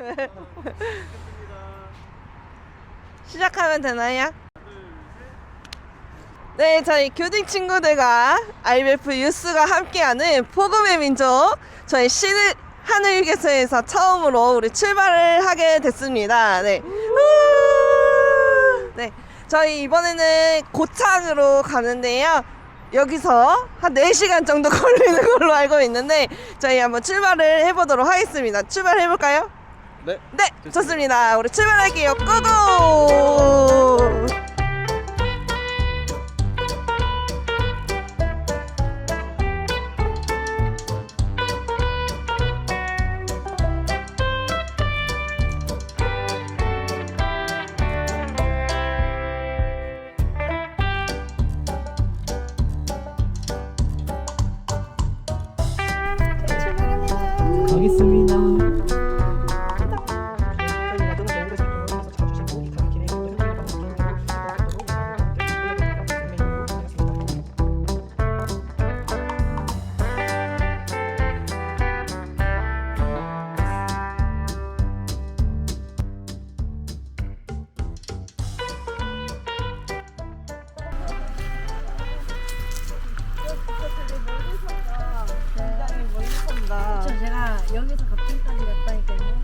시작하면 되나요? 네, 저희 교직 친구들과 IBF 유스가 함께하는 복음의 민족 저희 신 하늘 휴게소에서 처음으로 우리 출발을 하게 됐습니다. 네. 우! 네. 저희 이번에는 고창으로 가는데요. 여기서 한 4시간 정도 걸리는 걸로 알고 있는데 저희 한번 출발을 해보도록 하겠습니다. 출발해 볼까요? 네. 네, 좋습니다. 우리 출발할게요. 고고!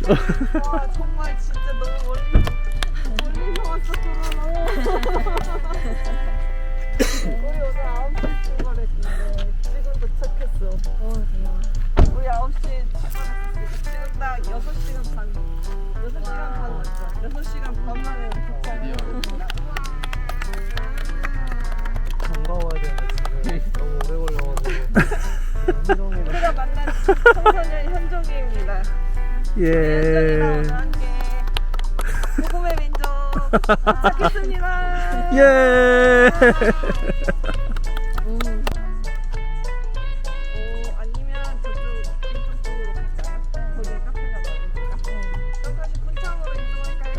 와 정말 진짜 너무 멀리 멀리서 왔어 돌아라. 우리 오늘 9시 출발했는데 지금 도착했어. 어, 정말. 우리 9시에 출발했으니까 지금 딱 6시간 반 6시간 반 왔죠. 6시간 반 만에 도착했습니다. 반가워야 되는데 지금 너무 오래 걸려가지고. 우리가 만난 청소년 현종이입니다. 예. 복음의 민족 도착했습니다. 예. 음. 오, 아니면 저쪽 이쪽 쪽으로 갈까요? 거기 카페가 많으니까. 다시 군창으로 이동할까요?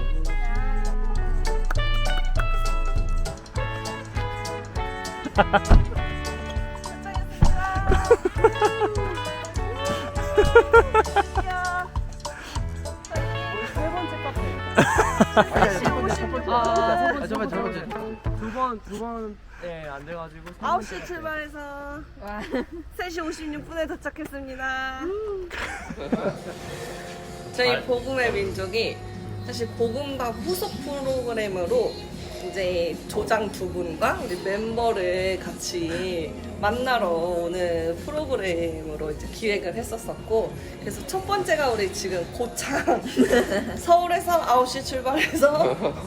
세 아, 첫 번째. 두번두 번에 안 돼가지고. 9시 출발해서 와. 3시 56분에 도착했습니다. 저희 복음의 민족이 사실 복음과 후속 프로그램으로 이제 조장 두 분과 우리 멤버를 같이 만나러 오는 프로그램으로 이제 기획을 했었었고 그래서 첫 번째가 우리 지금 고창 서울에서 9시 출발해서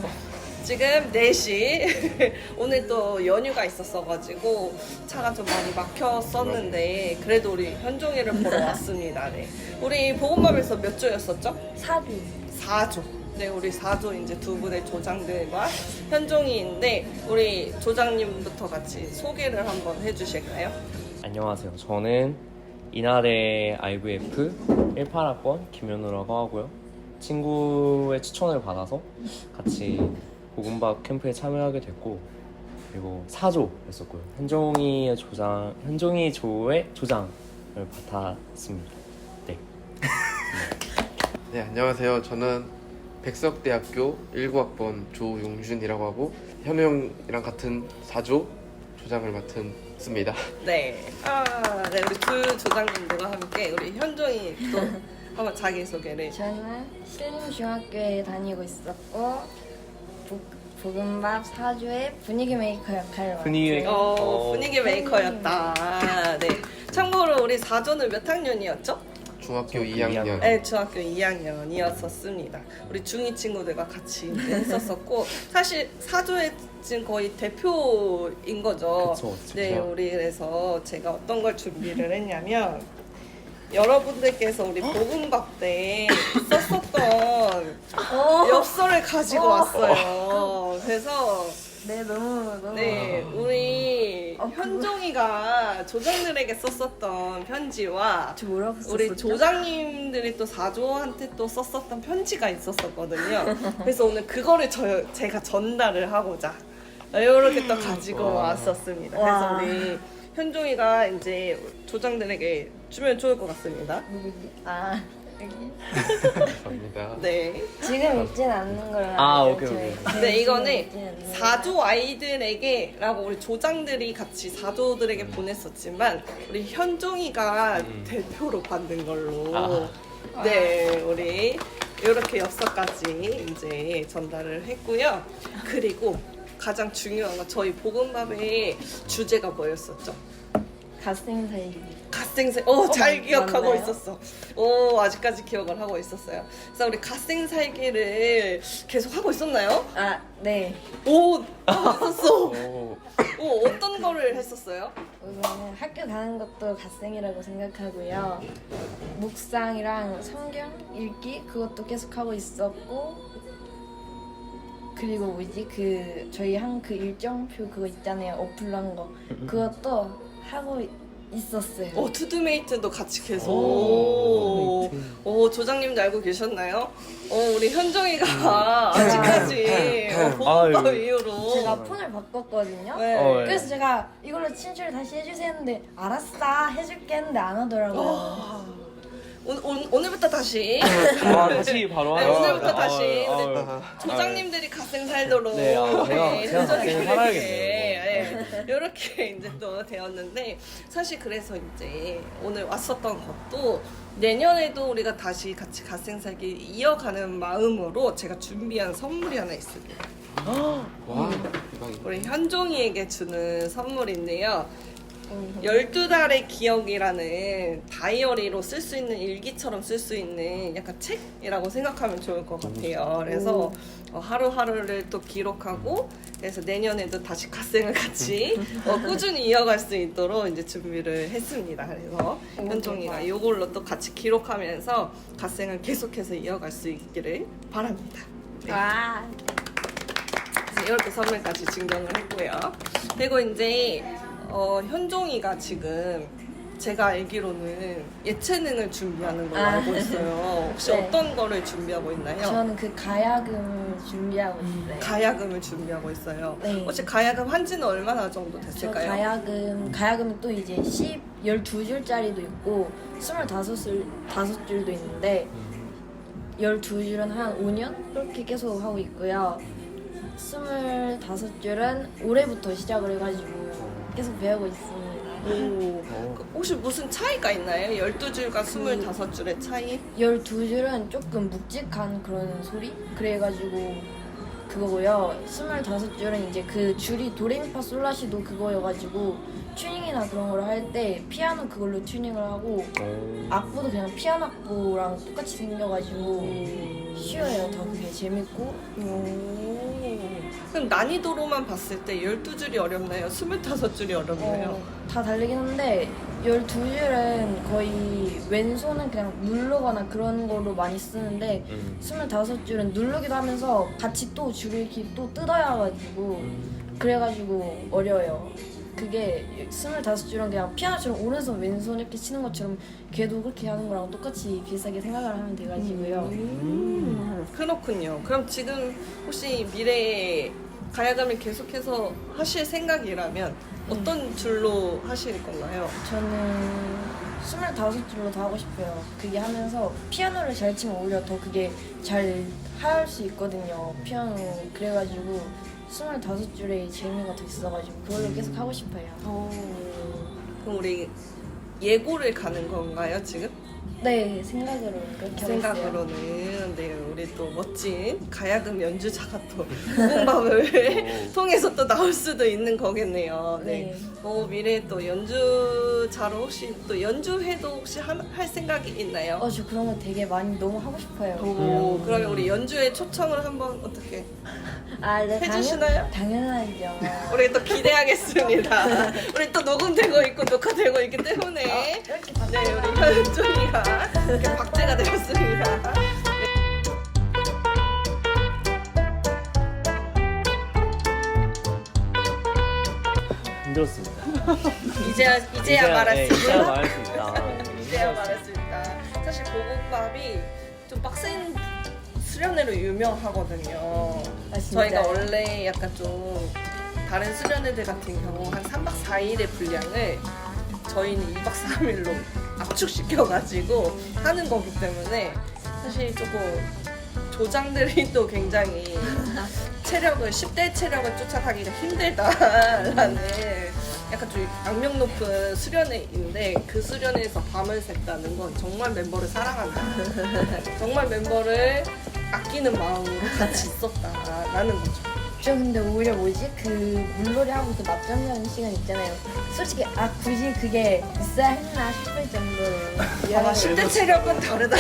지금 4시 오늘 또 연휴가 있었어가지고 차가 좀 많이 막혔었는데 그래도 우리 현종이를 보러 왔습니다. 네. 우리 보건밥에서 몇 조였었죠? 사주. 4조. 네, 우리 4조 이제 두 분의 조장들과 현종이인데 우리 조장님부터 같이 소개를 한번 해주실까요? 안녕하세요. 저는 이날의 IVF 18학번 김현우라고 하고요. 친구의 추천을 받아서 같이 보금밥 캠프에 참여하게 됐고 그리고 사조였었고요. 현종이의 조장, 현종이 조의 조장을 맡았습니다. 네. 네, 안녕하세요. 저는 백석대학교 19학번 조용준이라고 하고 현우 형이랑 같은 4조 조장을 맡았습니다. 네. 아, 네, 우리 두 조장님들과 함께 우리 현종이 또 한번 자기 소개를. 저는 신림중학교에 다니고 있었고, 복, 볶음밥 사주의 분위기 메이커 역할을 분위기. 어, 어. 분위기 메이커였다. 네. 참고로 우리 4조는 몇 학년이었죠? 중학교 중학교 2학년. 네, 중학교 2학년이었었습니다. 우리 중2 친구들과 같이 했었었고 사실 4조의 지금 거의 대표인 거죠. 그쵸, 그쵸. 네, 우리 그래서 제가 어떤 걸 준비를 했냐면 여러분들께서 우리 볶음밥 때 썼었던 엽서를 가지고 왔어요. 그래서 네, 너무, 너무. 네, 우리 어, 현종이가 조장들에게 썼었던 편지와 저 뭐라고 썼었죠? 우리 조장님들이 또 사조한테 또 썼었던 편지가 있었었거든요. 그래서 오늘 그거를 저, 제가 전달을 하고자 이렇게 또 가지고 왔었습니다. 와. 그래서 우리 현종이가 이제 조장들에게 주면 좋을 것 같습니다. 아, 감사합니다. 네. 지금 읽진 않는 걸로 아, 알아요, 오케이, 저희. 오케이. 네, 네, 지금 이거는 읽진 않는 걸로. 사조 아이들에게라고 우리 조장들이 같이 사조들에게 보냈었지만 우리 현종이가 음. 대표로 받는 걸로 아. 네 우리 이렇게 엽서까지 이제 전달을 했고요. 그리고 가장 중요한 건 저희 볶음밥의 주제가 뭐였었죠? 갓생 살기. 갓생살. 어, 잘 맞- 기억하고 맞나요? 있었어. 오, 아직까지 기억을 하고 있었어요. 그래서 우리 갓생살기를 계속 하고 있었나요? 아, 네. 오, 하고 있었어. 오, 오, 어떤 거를 했었어요? 우선은 학교 가는 것도 갓생이라고 생각하고요. 묵상이랑 성경 읽기 그것도 계속 하고 있었고 그리고 뭐지 그 저희 한 그 일정표 그거 있잖아요 어플한 거 그것도 하고 있었어요. 어, 투두메이트도 같이 계속. 오, 오, 조장님도 알고 계셨나요? 어, 우리 현정이가 아직까지 어, 볶음밥 아유. 이후로. 제가 폰을 바꿨거든요. 네. 어, 네. 그래서 제가 이걸로 친추를 다시 해주세요 했는데 알았어 해줄게 했는데 안 하더라고요. 와. 오늘, 오늘, 오늘부터 다시. 아 다시 바로 네, 오늘부터? 다시 아유. 조장님들이 갓생 살도록 네, 아, 제가- 제가 갓생을 살아야겠네요. 이렇게 이제 또 되었는데 사실 그래서 이제 오늘 왔었던 것도 내년에도 우리가 다시 같이 갓생 살기 이어가는 마음으로 제가 준비한 선물이 하나 있습니다. 와, 대박이다. 우리 현종이에게 주는 선물인데요. 12달의 기억이라는 다이어리로 쓸 수 있는 일기처럼 쓸 수 있는 약간 책이라고 생각하면 좋을 것 같아요. 그래서 어, 하루하루를 또 기록하고 그래서 내년에도 다시 갓생을 같이 어, 꾸준히 이어갈 수 있도록 이제 준비를 했습니다. 그래서 현종이가 이걸로 또 같이 기록하면서 갓생을 계속해서 이어갈 수 있기를 바랍니다. 네. 와 그래서 이렇게 선물까지 증정을 했고요. 그리고 이제 어, 현종이가 지금 제가 알기로는 예체능을 준비하는 걸로 아. 알고 있어요. 혹시 네. 어떤 거를 준비하고 있나요? 저는 그 가야금을 준비하고 있어요. 가야금을 준비하고 있어요. 네. 혹시 가야금 한 지는 얼마나 정도 저 됐을까요? 가야금 가야금이 또 이제 10, 12줄짜리도 있고 25줄 다섯 줄도 있는데 12줄은 한 5년 이렇게 계속 하고 있고요. 25줄은 올해부터 시작을 해가지고 계속 배우고 있습니다. 오, 그 혹시 무슨 차이가 있나요? 12줄과 25줄의 차이? 12줄은 조금 묵직한 그런 소리? 그래가지고 그거고요. 25줄은 이제 그 줄이 도레미파 솔라시도 그거여가지고 튜닝이나 그런 걸 할 때 피아노 그걸로 튜닝을 하고 오. 악보도 그냥 피아노 악보랑 똑같이 생겨가지고 쉬워요. 더 그게 재밌고 오. 그럼 난이도로만 봤을 때 12줄이 어렵나요? 25줄이 어렵나요? 어, 다 다르긴 한데 12줄은 거의 왼손은 그냥 누르거나 그런 걸로 많이 쓰는데 음. 25줄은 누르기도 하면서 같이 또 줄을 이렇게 또 뜯어야 가지고 그래가지고 어려워요. 그게 25줄은 그냥 피아노처럼 오른손 왼손 이렇게 치는 것처럼 걔도 그렇게 하는 거랑 똑같이 비슷하게 생각을 하면 돼가지고요. 음, 그렇군요. 그럼 지금 혹시 미래에 가야금을 계속해서 하실 생각이라면 어떤 줄로 하실 건가요? 저는 25줄로 더 하고 싶어요. 그게 하면서 피아노를 잘 치면 오히려 더 그게 잘 할 수 있거든요. 피아노. 그래가지고 25줄에 재미가 더 있어가지고 그걸로 계속 하고 싶어요. 그럼 우리 예고를 가는 건가요, 지금? 네, 생각으로 그렇게. 생각으로는 네 우리 또 멋진 가야금 연주자가 또 볶음밥을 통해서 또 나올 수도 있는 거겠네요. 네. 네. 어, 미래에 또 연주자로 혹시 또 연주회도 혹시 하- 할 생각이 있나요? 어, 저 그런 거 되게 많이 너무 하고 싶어요. 오, 그러면 우리 연주회 초청을 한번 어떻게 아, 네, 해주시나요? 당연, 당연하죠. 우리 또 기대하겠습니다. 우리 또 녹음되고 있고 녹화되고 있기 때문에 이렇게 다 네 우리 현종이가 이렇게 박제가 되었습니다. 힘들었습니다. 이제야 이제야 말할 네, 수 이제야 있다. 말할 수 있다. 이제야 말할 수 있다. 사실 볶음밥이 좀 빡센 수련회로 유명하거든요. 아, 진짜요? 저희가 원래 약간 좀 다른 수련회들 같은 경우 한 3박 4일의 분량을 저희는 2박 3일로 압축시켜가지고 하는 거기 때문에 사실 조금 조장들이 또 굉장히 체력을 10대 체력을 쫓아가기가 힘들다라는 약간 좀 악명 높은 수련회인데 그 수련회에서 밤을 샜다는 건 정말 멤버를 사랑한다. 정말 멤버를 아끼는 마음으로 같이 있었다라는 거죠. 저 근데 오히려 뭐지 그 물놀이 하고 그 낮잠자는 시간 있잖아요. 솔직히 아 굳이 그게 있어야 했나 싶을 정도로. 아, 10대 체력은 다르다.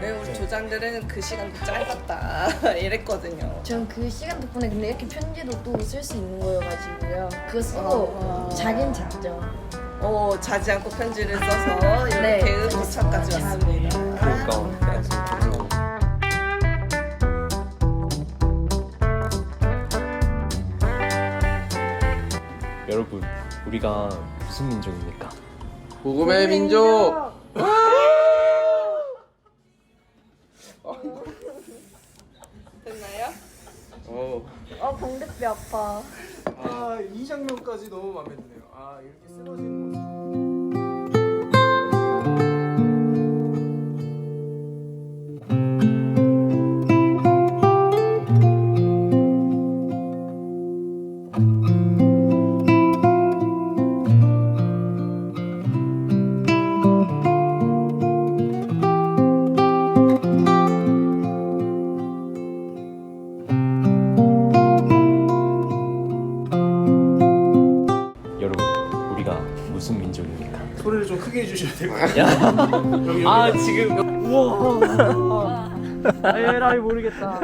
네, 우리 조장들은 그 시간도 짧았다 이랬거든요. 전그 시간 덕분에 근데 이렇게 편지도 또 쓸 수 있는 거여가지고요. 그거 쓰고 아. 자긴 잤죠. 어, 자지 않고 편지를 써서 이렇게 네. 음모차까지 왔습니다. 그러니까 여러분 우리가 무슨 민족입니까? 복음의 민족. 됐나요? 어. 어 방대뼈 아파. 아, 이 장면까지 너무 마음에 드네요. 아, 이렇게 쓰러지는 모습. 무슨 민족입니까? 소리를 좀 크게 해주셔야 될 것 같아요. 여기. 아 지금 에라이 모르겠다.